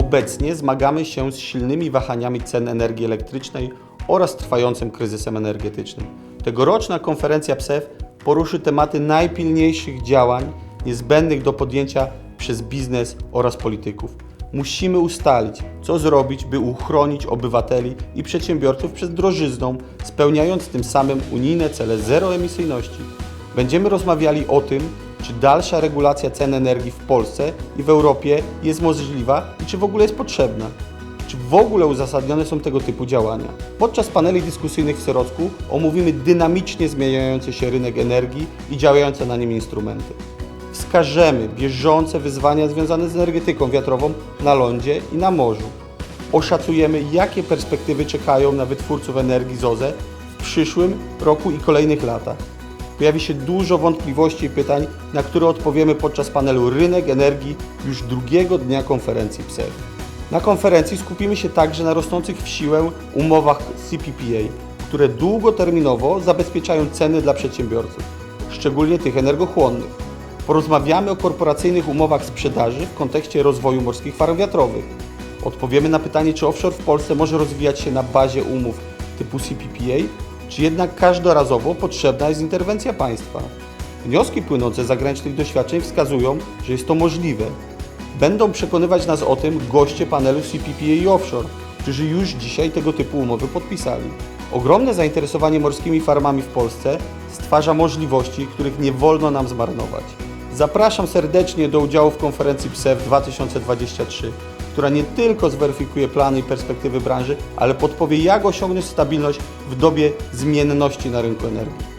Obecnie zmagamy się z silnymi wahaniami cen energii elektrycznej oraz trwającym kryzysem energetycznym. Tegoroczna konferencja PSEF poruszy tematy najpilniejszych działań niezbędnych do podjęcia przez biznes oraz polityków. Musimy ustalić, co zrobić, by uchronić obywateli i przedsiębiorców przed drożyzną, spełniając tym samym unijne cele zeroemisyjności. Będziemy rozmawiali o tym, czy dalsza regulacja cen energii w Polsce i w Europie jest możliwa i czy w ogóle jest potrzebna. Czy w ogóle uzasadnione są tego typu działania? Podczas paneli dyskusyjnych w Serocku omówimy dynamicznie zmieniający się rynek energii i działające na nim instrumenty. Wskażemy bieżące wyzwania związane z energetyką wiatrową na lądzie i na morzu. Oszacujemy, jakie perspektywy czekają na wytwórców energii z OZE w przyszłym roku i kolejnych latach. Pojawi się dużo wątpliwości i pytań, na które odpowiemy podczas panelu Rynek Energii już drugiego dnia konferencji PSEF. Na konferencji skupimy się także na rosnących w siłę umowach CPPA, które długoterminowo zabezpieczają ceny dla przedsiębiorców, szczególnie tych energochłonnych. Porozmawiamy o korporacyjnych umowach sprzedaży w kontekście rozwoju morskich farm wiatrowych. Odpowiemy na pytanie, czy offshore w Polsce może rozwijać się na bazie umów typu CPPA, czy jednak każdorazowo potrzebna jest interwencja państwa. Wnioski płynące z zagranicznych doświadczeń wskazują, że jest to możliwe. Będą przekonywać nas o tym goście panelu CPPA i offshore, którzy już dzisiaj tego typu umowy podpisali. Ogromne zainteresowanie morskimi farmami w Polsce stwarza możliwości, których nie wolno nam zmarnować. Zapraszam serdecznie do udziału w konferencji PSEF 2023, która nie tylko zweryfikuje plany i perspektywy branży, ale podpowie, jak osiągnąć stabilność w dobie zmienności na rynku energii.